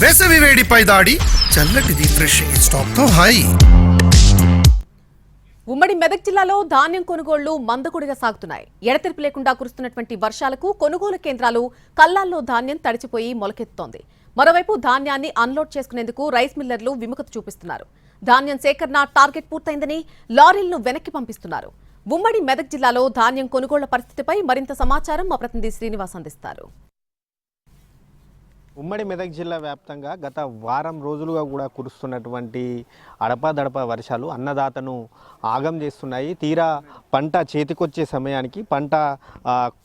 వేసవి వేడిపై దాడి. చల్లటి రిఫ్రెషింగ్ స్టాప్తో ఉమ్మడి మెదక్ జిల్లాలో ధాన్యం కొనుగోళ్ళు మందకొడిగా సాగుతున్నాయి. ఎడతెరిపి లేకుండా కురుస్తున్నటువంటి వర్షాలకు కొనుగోలు కేంద్రాలు కల్లాల్లో ధాన్యం తడిచిపోయి మొలకెత్తుతోంది. మరోవైపు ధాన్యాన్ని అన్లోడ్ చేసుకునేందుకు రైస్ మిల్లర్లు విముఖత చూపిస్తున్నారు. ధాన్యం సేకరణ టార్గెట్ పూర్తయిందని లారీలను వెనక్కి పంపిస్తున్నారు. ఉమ్మడి మెదక్ జిల్లాలో ధాన్యం కొనుగోళ్ళ పరిస్థితిపై మరింత సమాచారం మా ప్రతినిధి శ్రీనివాస్ అందిస్తారు. ఉమ్మడి మెదక్ జిల్లా వ్యాప్తంగా గత వారం రోజులుగా కూడా కురుస్తున్నటువంటి అడపాదడప వర్షాలు అన్నదాతను ఆగం చేస్తున్నాయి. తీరా పంట చేతికొచ్చే సమయానికి పంట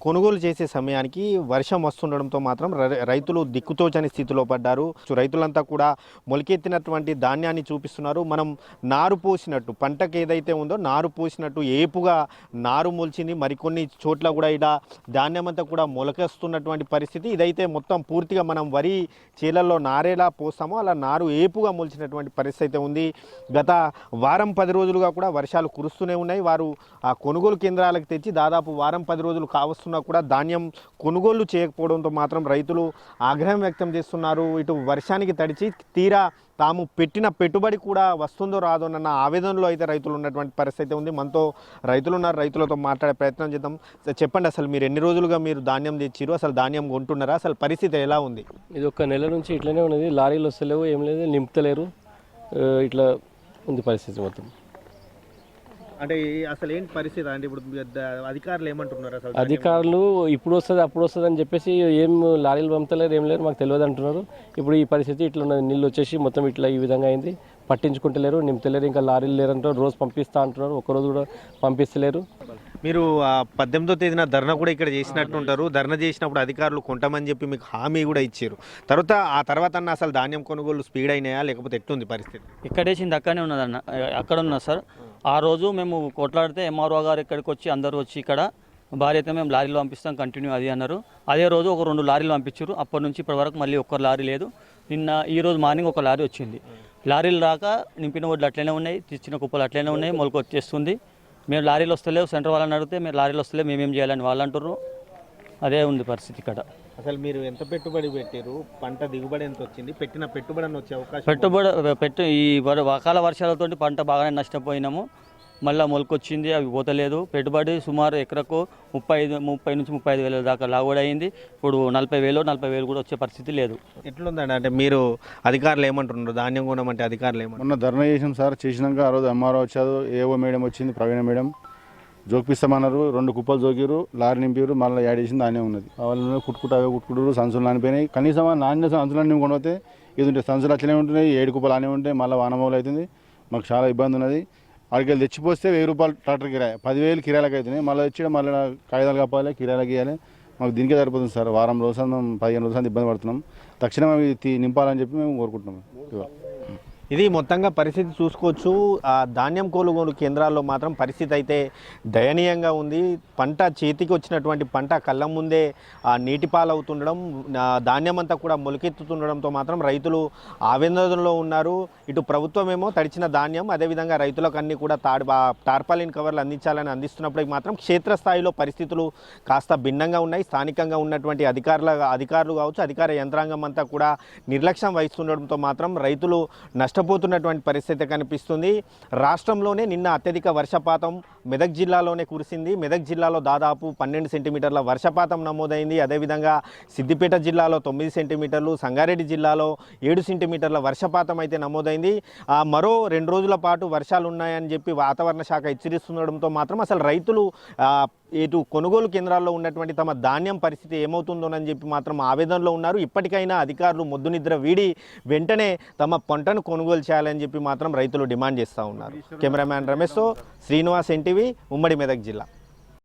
కొనుగోలు చేసే సమయానికి వర్షం వస్తుండడంతో మాత్రం రై- రైతులు దిక్కుతోచని స్థితిలో పడ్డారు. సో రైతులంతా కూడా మొలకెత్తినటువంటి ధాన్యాన్ని చూపిస్తున్నారు. మనం నారు పోసినట్టు పంటకు ఏదైతే ఉందో నారు పోసినట్టు ఏపుగా నారు మొలిచింది. మరికొన్ని చోట్ల కూడా ఇలా ధాన్యం అంతా కూడా మొలకేస్తున్నటువంటి పరిస్థితి. ఇదైతే మొత్తం పూర్తిగా మనం వరి చీలల్లో నారేలా పోస్తామో అలా నారు ఏపుగా మొలిచినటువంటి పరిస్థితి అయితే ఉంది. గత వారం పది రోజులుగా కూడా వర్షాలు కురుస్తూనే ఉన్నాయి. వారు ఆ కొనుగోలు కేంద్రాలకు తెచ్చి దాదాపు వారం పది రోజులు కావస్తున్నా కూడా ధాన్యం కొనుగోలు చేయకపోవడంతో మాత్రం రైతులు ఆగ్రహం వ్యక్తం చేస్తున్నారు. ఇటు వర్షానికి తడిచి తీరా తాము పెట్టిన పెట్టుబడి కూడా వస్తుందో రాదో అన్న ఆవేదనలో అయితే రైతులు ఉన్నటువంటి పరిస్థితి అయితే ఉంది. మనతో రైతులు ఉన్నారు. రైతులతో మాట్లాడే ప్రయత్నం చేద్దాం. చెప్పండి అసలు మీరు ఎన్ని రోజులుగా మీరు ధాన్యం తెచ్చిరు అసలు ధాన్యం కొంటున్నారా? అసలు పరిస్థితి ఎలా ఉంది? ఇది ఒక నెల నుంచి ఇట్లనే ఉన్నది. లారీలు వస్తలేవు ఏం లేదు నింపుతలేరు. ఇట్లా ఉంది పరిస్థితి మొత్తం. అంటే అసలు ఏంటి పరిస్థితి? అంటే ఇప్పుడు అధికారులు ఏమంటున్నారు అసలు? అధికారులు ఇప్పుడు వస్తుంది అప్పుడు వస్తుంది అని చెప్పేసి ఏం లారీలు పంపుతలేరు ఏం లేరు మాకు తెలియదు అంటున్నారు. ఇప్పుడు ఈ పరిస్థితి ఇట్లా ఉన్నది. నీళ్ళు వచ్చేసి మొత్తం ఇట్లా ఈ విధంగా అయింది. పట్టించుకుంటలేరు నింపుతలేరు ఇంకా లారీలు లేరంటారు రోజు పంపిస్తా అంటున్నారు. ఒక్కరోజు కూడా పంపిస్తలేరు. మీరు ఆ పద్దెనిమిదో తేదీన ధర్నా కూడా ఇక్కడ చేసినట్టు ఉంటారు ధర్నా చేసినప్పుడు అధికారులు కొంటామని చెప్పి మీకు హామీ కూడా ఇచ్చారు. తర్వాత ఆ తర్వాత అన్న అసలు ధాన్యం కొనుగోలు స్పీడ్ అయినాయా? లేకపోతే ఎట్లుంది పరిస్థితి? ఇక్కడేసింది అక్కడనే ఉన్నదన్న. అక్కడ ఉన్నది సార్. ఆ రోజు మేము కొట్లాడితే ఎంఆర్ఓ గారు ఇక్కడికి వచ్చి అందరూ వచ్చి ఇక్కడ భారీ అయితే మేము లారీలు పంపిస్తాం కంటిన్యూ అది అన్నారు. అదే రోజు ఒక రెండు లారీలు పంపించారు. అప్పటి నుంచి ఇప్పటి వరకు మళ్ళీ ఒక్క లారీ లేదు. నిన్న ఈ రోజు మార్నింగ్ ఒక లారీ వచ్చింది. లారీలు రాక నింపిన ఒడ్లు అట్లనే ఉన్నాయి తెచ్చిన కుప్పలు అట్లనే ఉన్నాయి మొలక మేము లారీలు వస్తలేవు సెంటర్ వాళ్ళని అడిగితే మీరు లారీలు వస్తలేవు మేమేం చేయాలని వాళ్ళు అంటున్నారు అదే ఉంది పరిస్థితి ఇక్కడ. అసలు మీరు ఎంత పెట్టుబడి పెట్టారు పంట దిగుబడి ఎంత వచ్చింది? పెట్టిన పెట్టుబడి వచ్చే అవకాశం పెట్టుబడి పెట్టు ఈ అకాల వర్షాలతోటి పంట బాగానే నష్టపోయినాము. మళ్ళీ మొలకొచ్చింది అవి పోతలేదు. పెట్టుబడి సుమారు ఎకరకు ముప్పై ఐదు ముప్పై నుంచి ముప్పై ఐదు వేల దాకా లాగుబడి అయింది. ఇప్పుడు నలభై వేలు నలభై వేలు కూడా వచ్చే పరిస్థితి లేదు. ఎట్లుందండి? అంటే మీరు అధికారులు ఏమంటున్నారు? ధాన్యం కొనమంటే అధికారులు ఏమంటారు మొన్న ధర్నా చేసాం సార్. చేసినాక ఆ రోజు ఎంఆర్ఓ వచ్చారు ఏఓ మేడం వచ్చింది ప్రవీణ మేడం. జోకిపిస్తామన్నారు రెండు కుప్పలు జోకిరు లారీ నింపారు మళ్ళీ యాడ్ చేసింది దానే ఉన్నది. వాళ్ళు కుట్టుకుంటూ అవే కుట్టుకుంటారు సంచులు నానిపోయినాయి. కనీసం ఆ నాణ్య సంచులు అన్ని కొనకపోతే ఇది ఉంటే సంచులు అట్లనే ఉంటున్నాయి ఏడు కుప్పలు అనే ఉంటాయి మళ్ళీ వానమూలు అవుతుంది మాకు చాలా ఇబ్బంది ఉన్నది. అక్కడికి వెళ్ళి తెచ్చిపోస్తే వెయ్యి రూపాయలు ట్రాక్టర్ కిరాయి పదివేలు కిరాయిలకు అవుతున్నాయి మళ్ళీ వచ్చి మళ్ళీ కాగితాలు కప్పాలి కిరాయిలకు ఇవ్వాలి మాకు దీనికే సరిపోతుంది సార్. వారం రోజులు మేము పదిహేను రోజులు ఇబ్బంది పడుతున్నాం. తక్షణం అవి నింపాలని చెప్పి మేము కోరుకుంటున్నాం. ఇది మొత్తంగా పరిస్థితి చూసుకోవచ్చు. ఆ ధాన్యం కొనుగోలు కేంద్రాల్లో మాత్రం పరిస్థితి అయితే దయనీయంగా ఉంది. పంట చేతికి వచ్చినటువంటి పంట కళ్ళ ముందే ఆ నీటి పాలవుతుండడం ధాన్యం అంతా కూడా మొలకెత్తుతుండడంతో మాత్రం రైతులు ఆవేదనలో ఉన్నారు. ఇటు ప్రభుత్వం ఏమో తడిచిన ధాన్యం అదేవిధంగా రైతులకు అన్ని కూడా తాడు టార్పాలిన్ కవర్లు అందించాలని అందిస్తున్నప్పటికీ మాత్రం క్షేత్రస్థాయిలో పరిస్థితులు కాస్త భిన్నంగా ఉన్నాయి. స్థానికంగా ఉన్నటువంటి అధికారుల అధికారులు కావచ్చు అధికార యంత్రాంగం అంతా కూడా నిర్లక్ష్యం వహిస్తుండడంతో మాత్రం రైతులు నష్టపోతున్నటువంటి పరిస్థితి కనిపిస్తుంది. రాష్ట్రంలోనే నిన్న అత్యధిక వర్షపాతం మెదక్ జిల్లాలోనే కురిసింది. మెదక్ జిల్లాలో దాదాపు పన్నెండు సెంటీమీటర్ల వర్షపాతం నమోదైంది. అదేవిధంగా సిద్దిపేట జిల్లాలో తొమ్మిది సెంటీమీటర్లు సంగారెడ్డి జిల్లాలో ఏడు సెంటీమీటర్ల వర్షపాతం అయితే నమోదైంది. మరో రెండు రోజుల పాటు వర్షాలు ఉన్నాయని చెప్పి వాతావరణ శాఖ హెచ్చరిస్తుండడంతో మాత్రం అసలు రైతులు ఇటు కొనుగోలు కేంద్రాల్లో ఉన్నటువంటి తమ ధాన్యం పరిస్థితి ఏమవుతుందోనని చెప్పి మాత్రం ఆవేదనలో ఉన్నారు. ఇప్పటికైనా అధికారులు మొద్దు నిద్ర వీడి వెంటనే తమ పంటను కొనుగోలు చేయాలని చెప్పి మాత్రం రైతులు డిమాండ్ చేస్తూ ఉన్నారు. కెమెరామ్యాన్ రమేష్తో శ్రీనివాస్ టీవీ ఉమ్మడి మెదక్ జిల్లా.